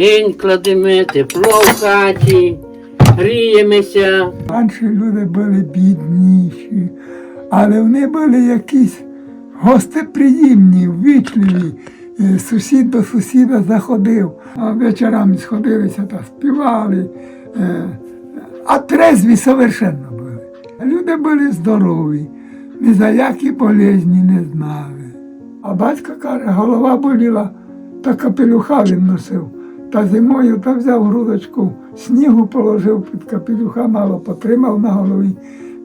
Огінь кладемо, тепло в хаті, гріємося. Раніше люди були бідніші, але вони були якісь гостеприємні, ввічливі. Е, Сусід до сусіда заходив, а вечорами сходилися та співали. Е, А трезві совершенно були. Люди були здорові, ні за які болезні не знали. А батько каже, голова боліла, та капелюха він носив. Та зимою та взяв грудочку снігу, положив під капелюха, мало потримав на голові.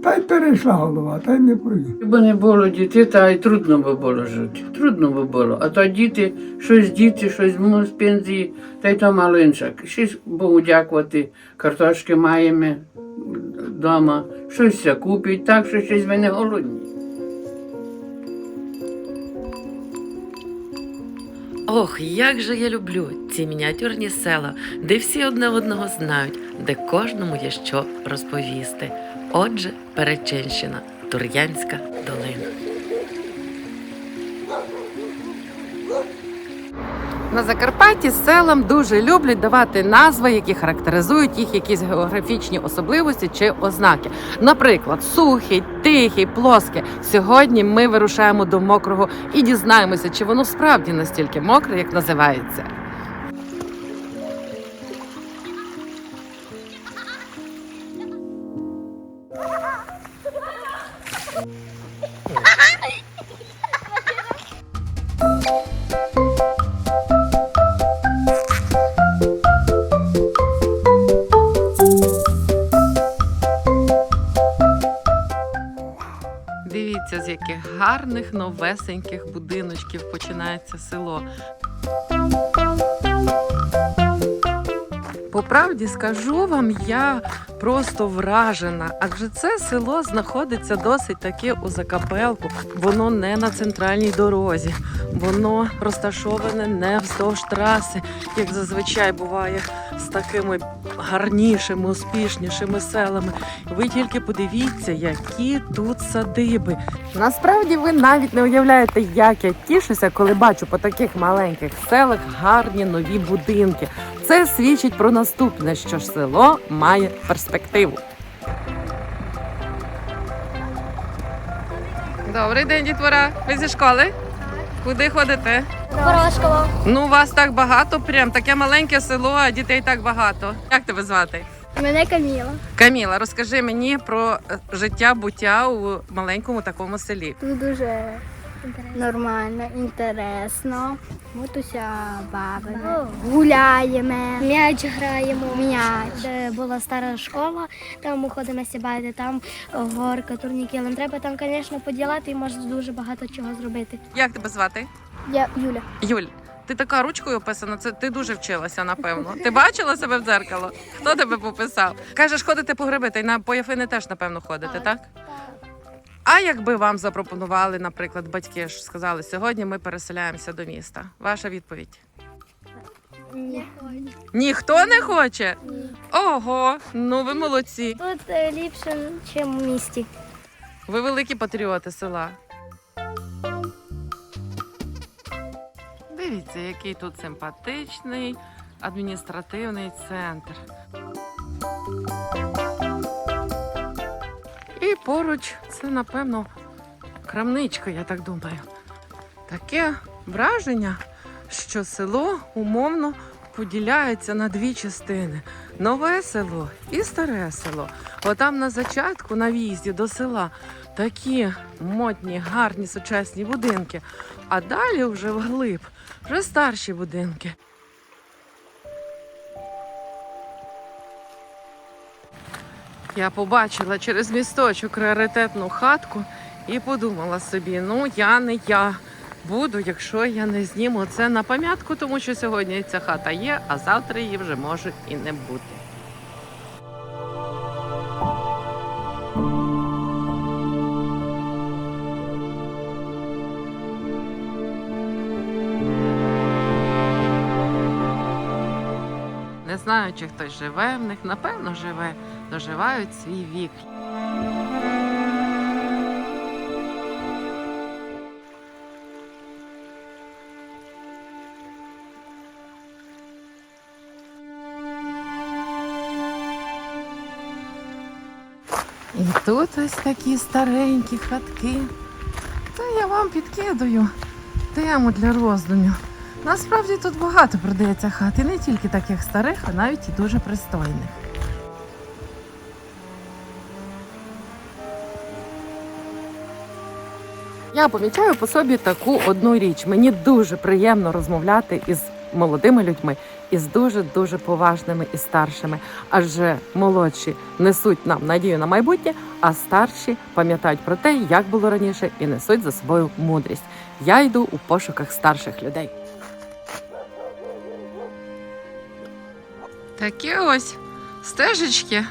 Та й перейшла голова, та й не поїв. Якби не було дітей, то й трудно би було жити. Трудно би було. А то діти, щось діти, щось з пенсії, та й то мало. Щось Богу дякувати, картошки маємо вдома, щось купить, так що щось ми не голодні. Ох, як же я люблю ці мініатюрні села, де всі одне одного знають, де кожному є що розповісти. Отже, Перечинщина, Тур'янська долина. На Закарпатті селам дуже люблять давати назви, які характеризують їх якісь географічні особливості чи ознаки. Наприклад, сухий, тихий, плоске. Сьогодні ми вирушаємо до мокрого і дізнаємося, чи воно справді настільки мокре, як називається. Гарних новесеньких будиночків починається село. По правді скажу вам, я просто вражена, адже це село знаходиться досить таки у закапелку. Воно не на центральній дорозі, воно розташоване не вздовж траси, як зазвичай буває з такими гарнішими, успішнішими селами. Ви тільки подивіться, які тут садиби. Насправді ви навіть не уявляєте, як я тішуся, коли бачу по таких маленьких селах гарні нові будинки. Це свідчить про наступне, що ж село має перспективу. Добрий день, дітвора. Ви зі школи? Куди ходите? Порошково. Ну, вас так багато, прям таке маленьке село, а дітей так багато. Як тебе звати? Мене Каміла. Каміла, розкажи мені про е, життя буття у маленькому такому селі. Тут дуже нормально, інтересно. Матуся бавимо, гуляємо, м'яч граємо, м'яч. Де була стара школа, там ми ходимо сібати, там горка, турніки. Нам треба там, звісно, поділати і можна дуже багато чого зробити. Як тебе звати? Я Юля. Юль, ти така ручкою описана, це ти дуже вчилася, напевно. Ти бачила себе в дзеркало? Хто тебе пописав? Кажеш, ходите по гриби, та й на пояфини теж, напевно, ходите, так? А якби вам запропонували, наприклад, батьки ж сказали, сьогодні ми переселяємося до міста. Ваша відповідь? Ні. Ніхто не хоче? Ого, ну ви молодці. Тут е, ліпше, ніж в місті. Ви великі патріоти села. Дивіться, який тут симпатичний адміністративний центр. Поруч це, напевно, крамничка, я так думаю. Таке враження, що село умовно поділяється на дві частини: нове село і старе село. Отам на зачатку, на в'їзді до села, такі модні, гарні сучасні будинки. А далі вже вглиб, вже старші будинки. Я побачила через місточок раритетну хатку і подумала собі: ну я не я буду, якщо я не зніму це на пам'ятку, тому що сьогодні ця хата є, а завтра її вже може і не бути. Не знаю, чи хтось живе в них, напевно, живе, доживають свій вік. І тут ось такі старенькі хатки. Та я вам підкидую тему для роздумів. Насправді тут багато продається хат, і не тільки таких старих, а навіть і дуже пристойних. Я помічаю по собі таку одну річ. Мені дуже приємно розмовляти із молодими людьми, із дуже дуже поважними і старшими. Адже молодші несуть нам надію на майбутнє, а старші пам'ятають про те, як було раніше, і несуть за собою мудрість. Я йду у пошуках старших людей. Такі ось стежечки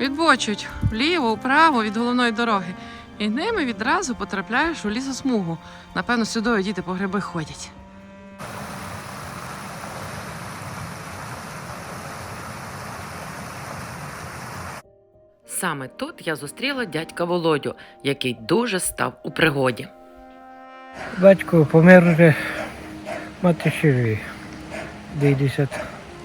відбочуть вліво, вправо від головної дороги. І ними відразу потрапляєш у лісосмугу. Напевно, сюди діти по гриби ходять. Саме тут я зустріла дядька Володю, який дуже став у пригоді. Батько помер вже, мати ще живі. 90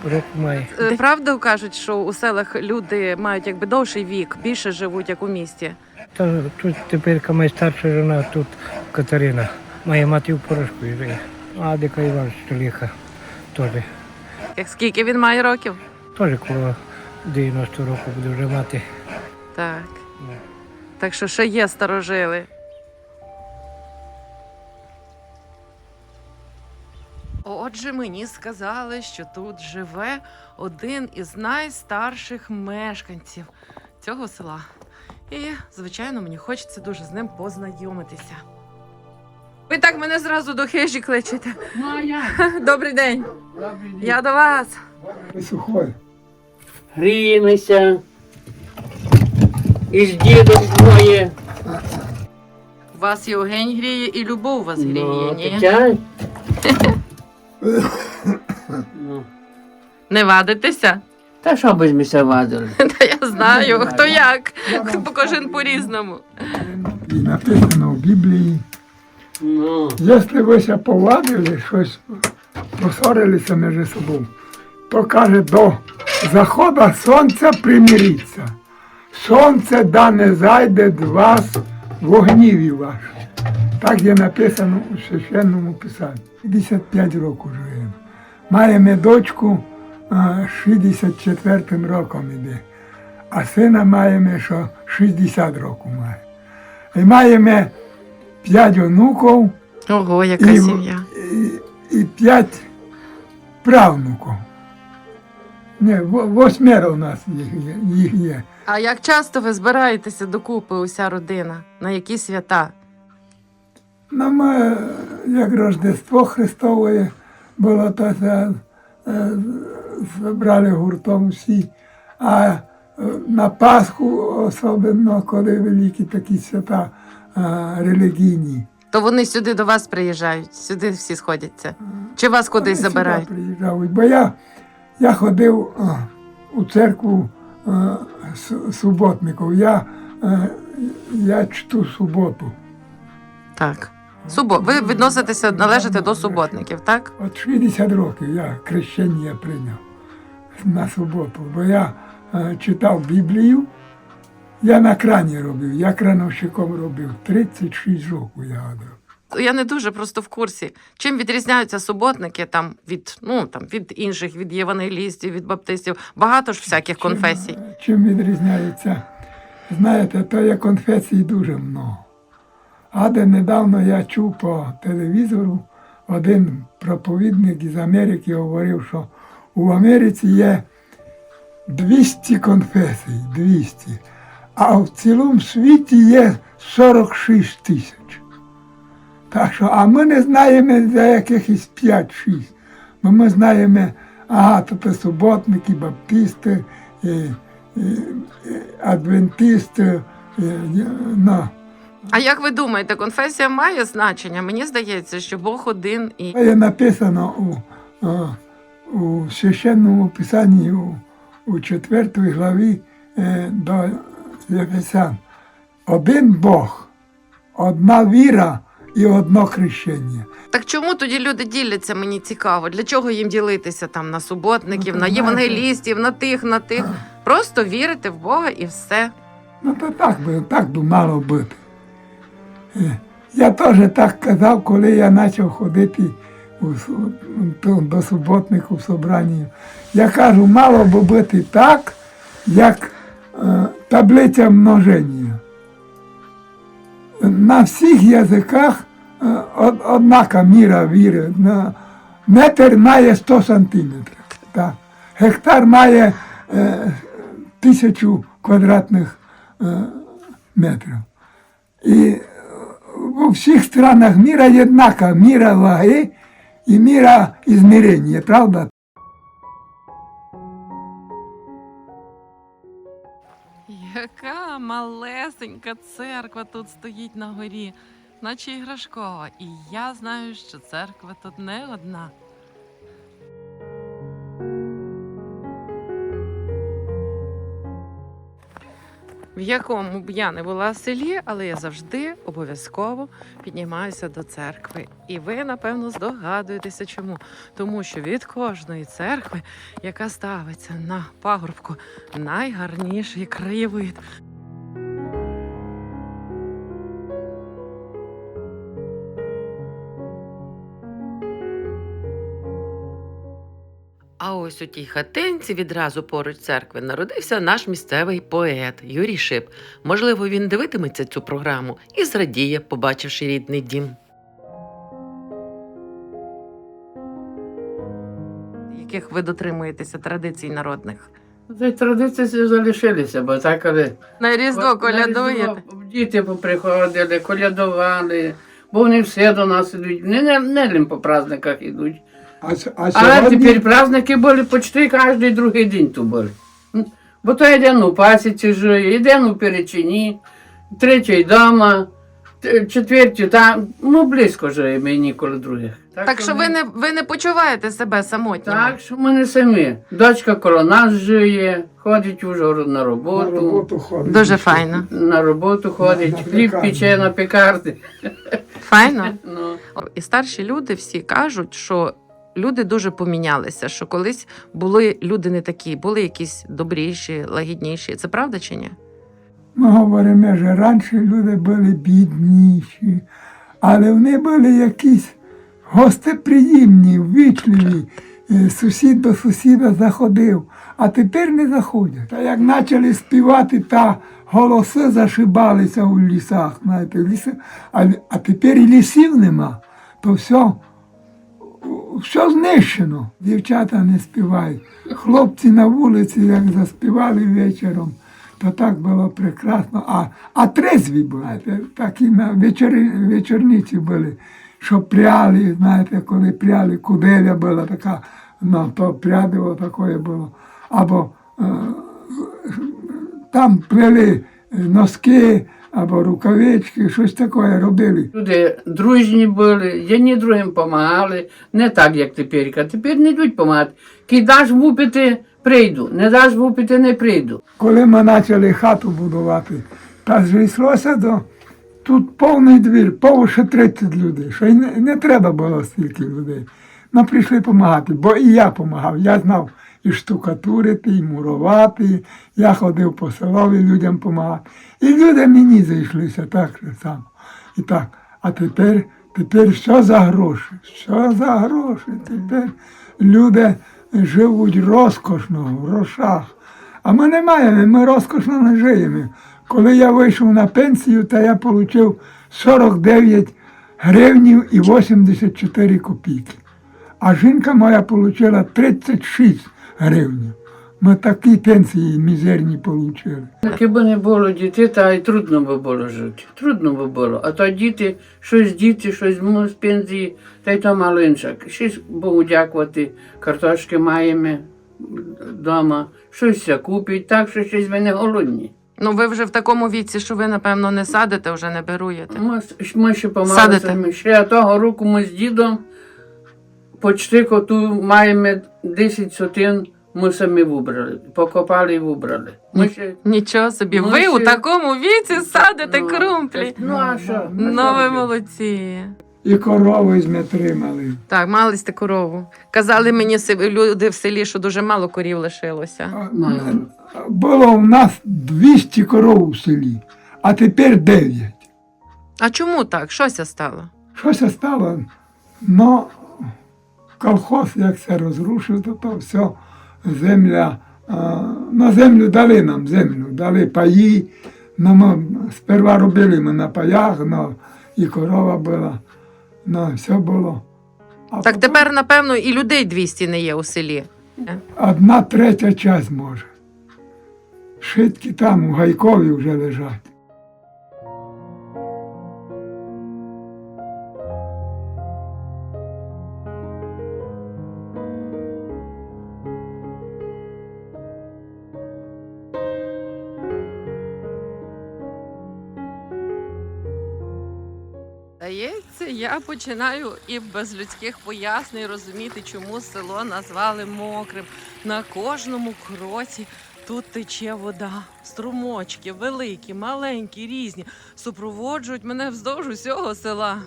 років має. Е, Правда кажуть, що у селах люди мають якби довший вік, більше живуть, як у місті. Та тут тепер моя старша жена, тут Катерина. Моя мати в порошку живе. А Дика Іван Штоліха теж. Як скільки він має років? Теж коло 90 років буде вже мати. Так. Так що ще є старожили. Отже, мені сказали, що тут живе один із найстарших мешканців цього села. І, звичайно, мені хочеться дуже з ним познайомитися. Ви так мене зразу до хижі кличете. Ну а я? Добрий день. Добрий день. Я до вас. Сухой. Гріємося. І з дідом двоє. Вас Євгень гріє і любов вас гріє, Ну, ні? Ну, Не вадитеся? Та що би мися вадили? Та я знаю, хто як. Бо кожен по-різному. І написано в Біблії, Ну, якщо ви ще повадили щось, посорилися між собою, то каже, до заходу сонця примиріться. Сонце да не зайде до вас в гніві ваш. Так є написано у священному писанні. 55 років живемо. Маємо дочку 64 роком іде, а сина маємо, що 60 років має. І маємо 5 онуків Ого, яка і, сім'я. і, і 5 правнуків. Ні, восьмеро у нас їх є. Їх є. А як часто ви збираєтеся докупи, уся родина? На які свята? Нам, е, як Рождество Христове було, то е, гуртом всі. А е, на Пасху, особливо, коли великі такі свята е, релігійні. То вони сюди до вас приїжджають, сюди всі сходяться. Чи вас кудись Вони забирають? сюди приїжджають. Бо я, я ходив е, у церкву е, су- суботників. Я, е, я чту суботу. Так. Субо... Ви відноситеся, належите до суботників, так? От 60 років я хрещення прийняв на суботу, бо я е, читав Біблію, я на крані робив, я крановщиком робив. 36 років я гадав. Я не дуже просто в курсі. Чим відрізняються суботники там від, ну, там, від інших, від євангелістів, від баптистів. Багато ж всяких конфесій. Чим, е, чим відрізняється? Знаєте, то є конфесій дуже много. А де недавно я чув по телевізору, один проповідник із Америки говорив, що у Америці є 200 конфесій, 200, а в цілому світі є 46 тисяч. Так що, а ми не знаємо за якихось 5-6. Бо ми знаємо, ага, то це суботники, баптисти, і, і, і, адвентисти. І, і, ну. А як ви думаєте, конфесія має значення? Мені здається, що Бог один і є написано у, у священному писанні у, у 4 главі е, до Єфесян. Один Бог, одна віра і одно хрещення. Так чому тоді люди діляться? Мені цікаво. Для чого їм ділитися там на суботників, Ну, на євангелістів, на тих, на тих? Просто вірити в Бога і все. Ну то так би, так би мало бути. Е, Я теж так казав, коли я почав ходити до суботнику в собранні. Я кажу, мало би бути так, як е, таблиця множення. На всіх язиках е, од- однака міра віри. На- Метр має 100 сантиметрів. Так. Гектар має е, тисячу квадратних е, метрів. І е, у всіх странах міра однака міра ваги і міра измерения, правда? Яка малесенька церква тут стоїть на горі, наче іграшкова. І я знаю, що церква тут не одна. В якому б я не була в селі, але я завжди обов'язково піднімаюся до церкви. І ви, напевно, здогадуєтеся, чому. Тому що від кожної церкви, яка ставиться на пагорбку, найгарніший краєвид. Ось у тій хатинці відразу поруч церкви народився наш місцевий поет Юрій Шип. Можливо, він дивитиметься цю програму і зрадіє, побачивши рідний дім. Яких ви дотримуєтеся традицій народних? Та традиції залишилися, бо так, але На Різдво На колядуєте? Діти поприходили, колядували, бо вони все до нас ідуть. Не, не, не по праздниках ідуть. А, а А сьогодні тепер праздники були почти кожен другий день тут були. Бо то один у пасіці жиє, один у перечині, третій дома, т- четвертий там, ну близько жиє мені коло других. Так що ви не ви не почуваєте себе самотніми? Так, що ми не самі. Дочка коло нас жиє, ходить Ужгород на на роботу. роботу ходить. Дуже файно. На роботу ходить, На- на хліб пече на пекарні. Файно. Ну. І старші люди всі кажуть, що люди дуже помінялися, що колись були люди не такі, були якісь добріші, лагідніші. Це правда чи ні? Ми говоримо, що раніше люди були бідніші, але вони були якісь гостеприємні, ввічливі. Е, Сусід до сусіда заходив, а тепер не заходять. Та як почали співати, та голоси зашибалися у лісах. Знаєте, ліси, а, а тепер і лісів нема, то все, все знищено. Дівчата не співають. Хлопці на вулиці, як заспівали вечором, то так було прекрасно. А, а трезві були, такі на вечори, вечорниці були, що пряли, знаєте, коли пряли, куделя була така, ну, то прядиво таке було. Або е, там плели носки, або рукавички, щось таке робили. Люди дружні були, одні другим допомагали, не так, як тепер. А тепер не йдуть допомагати. Ки даш вупити, прийду, не даш вупити, не прийду. Коли ми почали хату будувати, та зійшлося до тут повний двір, повше 30 людей, що й не, не треба було стільки людей. Ми прийшли допомагати, бо і я допомагав. Я знав і штукатурити, і мурувати. Я ходив по селові людям допомагати. І люди мені зайшлися так само. І так. А тепер, тепер що за гроші? Що за гроші? Тепер люди живуть розкошно, в грошах. А ми не маємо, ми розкошно не живемо. Коли я вийшов на пенсію, то я отримав 49 гривнів і 84 копійки. А жінка моя отримала 36 гривень. Ми такі пенсії мізерні отримали. Якби не було дітей, то й трудно би було жити. Трудно би було. А то діти, щось діти, щось з пенсії, та й то мало. Щось Богу дякувати, картошки маємо вдома, щось купить, так що щось ми не голодні. Ну ви вже в такому віці, що ви, напевно, не садите, вже не беруєте. Ми, ми ще помали Садите? самі. Ще того року ми з дідом почти коту маємо 10 сотин, ми самі вибрали. Покопали і вибрали. Ми ще, Нічого собі, Ну, ви у такому віці садите Ну, крумплі. Ну а що? Ну ви молодці. і корови ми тримали. Так, мали сте корову. Казали мені люди в селі, що дуже мало корів лишилося. Було у нас 200 коров у селі, а тепер 9. А чому так? Щося стало? Щось стало. Ну, колхоз, як це розрушив, то, то все, земля, а, на землю дали нам землю, дали паї. Ну, ми сперва робили ми на паях, ну, і корова була, ну, все було. А Так потім тепер, напевно, і людей 200 не є у селі. Одна третя часть може. Шитки там у Гайкові вже лежать. Починаю і без людських пояснень розуміти, чому село назвали мокрим. На кожному кроці тут тече вода. Струмочки, великі, маленькі, різні, супроводжують мене вздовж усього села.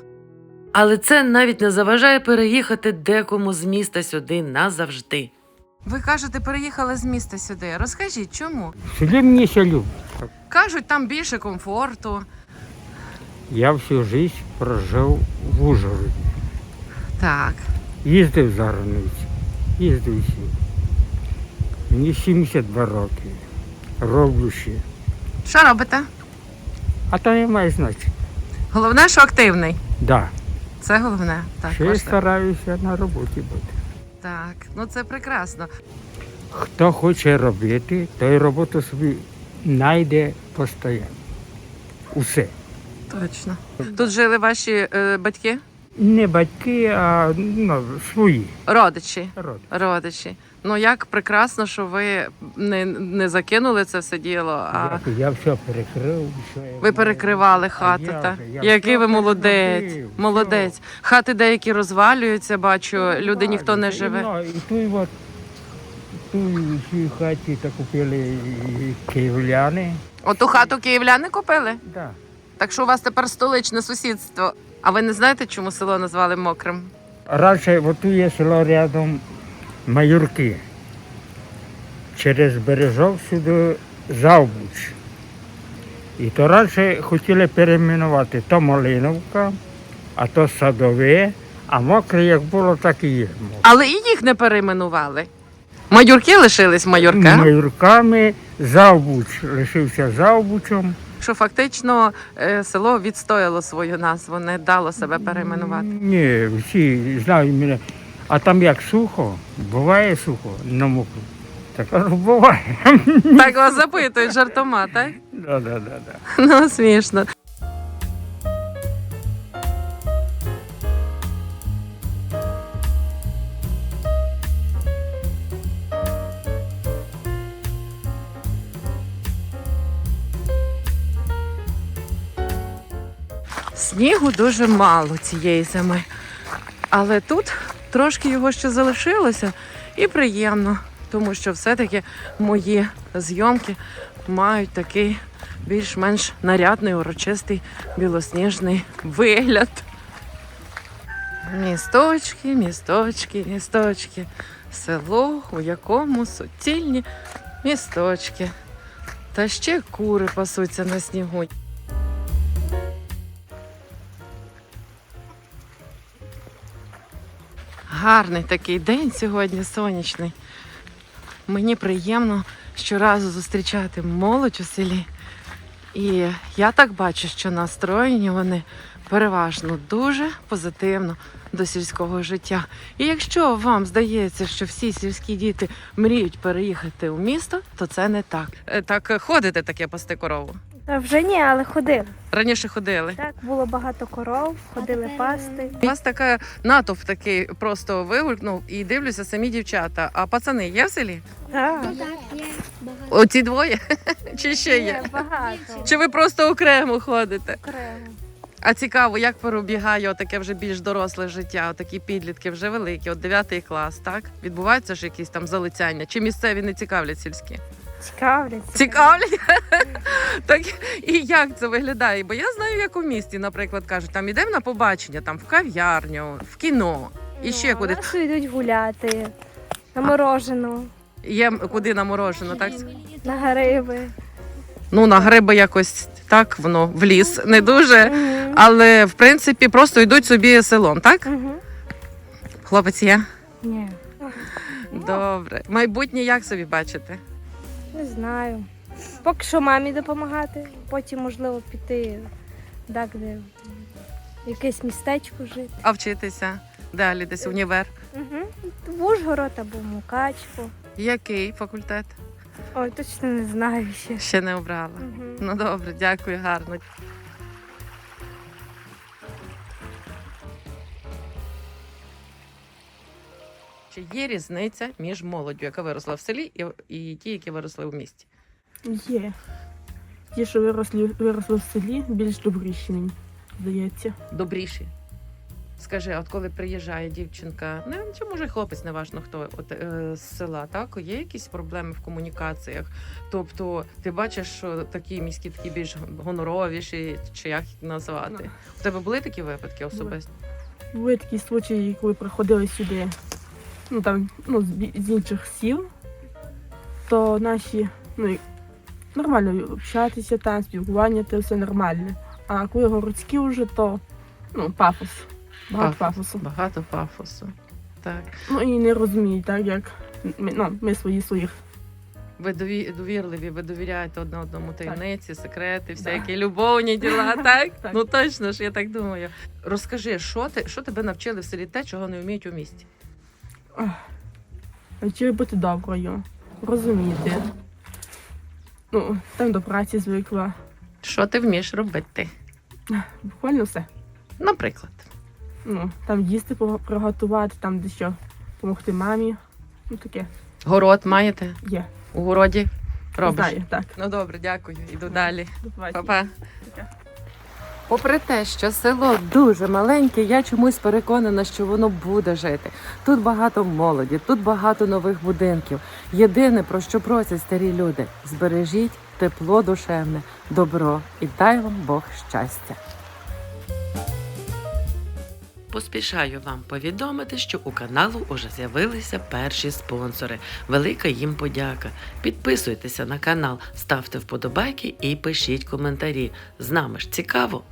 Але це навіть не заважає переїхати декому з міста сюди назавжди. Ви кажете, переїхали з міста сюди. Розкажіть, чому? Селі мені селю. Кажуть, там більше комфорту. Я всю життя прожив в Ужгороді. Так. Їздив за границю. Їздив всі. Мені 72 роки. Роблю ще. Що робите? А то не має значення. Головне, що активний. Да. Це головне. Так, Ще я важливо. стараюся на роботі бути. так. Ну це прекрасно. Хто хоче робити, той роботу собі знайде постійно. Усе. Точно. Тут жили ваші е, батьки, Не батьки, а ну, свої родичі. роди. Родичі. Ну як прекрасно, що ви не, не закинули це все діло, а Я, я все перекрив. Все я ви перекривали хати. я Та? вже, я Який все ви молодець. переробив, Молодець. Хати деякі розвалюються, бачу, люди ніхто не живе. Ну, і тут от, ту цій хаті та купили і київляни. Оту хату київляни купили? Да. Так що у вас тепер столичне сусідство. А ви не знаєте, чому село назвали мокрим? Раніше от тут є село рядом Майорки. Через бережок сюди Завбуч. І то раніше хотіли перейменувати то Малиновка, а то Садове, а мокре як було, так і є. мокре. Але і їх не перейменували. Майорки лишились майорка. Майорками Завбуч лишився Завбучем. Що фактично е, село відстояло свою назву, не дало себе перейменувати. Ні, всі знають мене. А там як сухо, буває сухо на мокру. Так кажу, буває. Так вас запитують жартома, так? Да, да, да, да. Ну смішно. Снігу дуже мало цієї зими. Але тут трошки його ще залишилося і приємно, тому що все-таки мої зйомки мають такий більш-менш нарядний, урочистий білосніжний вигляд. Місточки, місточки, місточки. Село, у якому суцільні місточки. Та ще кури пасуться на снігу. Гарний такий день сьогодні сонячний. Мені приємно щоразу зустрічати молодь у селі. І я так бачу, що настроєні вони переважно дуже позитивно до сільського життя. І якщо вам здається, що всі сільські діти мріють переїхати у місто, то це не так. Так ходите таке пасти корову. Та вже ні, але ходили. Раніше ходили. Так, було багато коров, ходили пасти. У вас така натовп такий просто вигулькнув і дивлюся самі дівчата. А пацани є в селі? Так, Так, є багато. Оці двоє? Чи ще є? є багато. Чи ви просто окремо ходите? Окремо. А цікаво, як перебігає таке вже більш доросле життя, такі підлітки вже великі, от 9 клас, так? Відбуваються ж якісь там залицяння? Чи місцеві не цікавлять сільські? Цікавляться. Цікавлять. Так і як це виглядає? Бо я знаю, як у місті, наприклад, кажуть, там ідемо на побачення, там в кав'ярню, в кіно. І ще Ну, куди наші йдуть гуляти, на морожену, є куди наморожено, так? на гриби. Ну, на гриби якось так воно в ліс не дуже. Але в принципі просто йдуть собі селом, так? Мгм. Хлопець є? Ні, Добре. Майбутнє як собі бачите? не знаю. Поки що мамі допомагати, потім, можливо, піти так, де в якесь містечко жити. А вчитися? Далі десь універ. Угу. В Ужгород або в Мукачево. Який факультет? Ой, точно не знаю ще. Ще не обрала. Мгм. Ну добре, дякую, гарно. Чи є різниця між молоддю, яка виросла в селі, і, і ті, які виросли в місті? Є. Ті, що виросли, виросли в селі, більш добріші мені, здається. Добріші. Скажи, от коли приїжджає дівчинка, не чи може хлопець, неважно хто от, е, з села, так є якісь проблеми в комунікаціях? Тобто, ти бачиш, що такі міські такі більш гоноровіші, чи як їх назвати? У тебе були такі випадки особисто? Були такі случаї, коли приходили сюди, ну там, ну, з, з інших сіл, то наші, ну, нормально общатися там, спілкування, це все нормальне. А коли городські вже, то ну, пафос. Багато Пафос. пафосу. Багато пафосу. Так. Ну і не розуміють, так як ми, ну, ми свої своїх. Ви дові- довірливі, ви довіряєте одне одному таємниці, секрети, Да. всякі любовні діла, так? Так. Ну точно ж, я так думаю. Розкажи, що ти що тебе навчили в селі те, чого не вміють у місті? Вчили бути доброю, розуміти. Ну, там до праці звикла. Що ти вмієш робити? Буквально все. Наприклад. Ну, там їсти приготувати, там дещо допомогти мамі. Ну таке Город маєте? є. У городі робиш? Знаю, так. Ну добре, дякую. Іду далі. До побачення. Па-па. Попри те, що село дуже маленьке, я чомусь переконана, що воно буде жити. Тут багато молоді, тут багато нових будинків. Єдине, про що просять старі люди: збережіть тепло душевне, добро і дай вам Бог щастя. Поспішаю вам повідомити, що у каналу уже з'явилися перші спонсори. Велика їм подяка. Підписуйтеся на канал, ставте вподобайки і пишіть коментарі. З нами ж цікаво.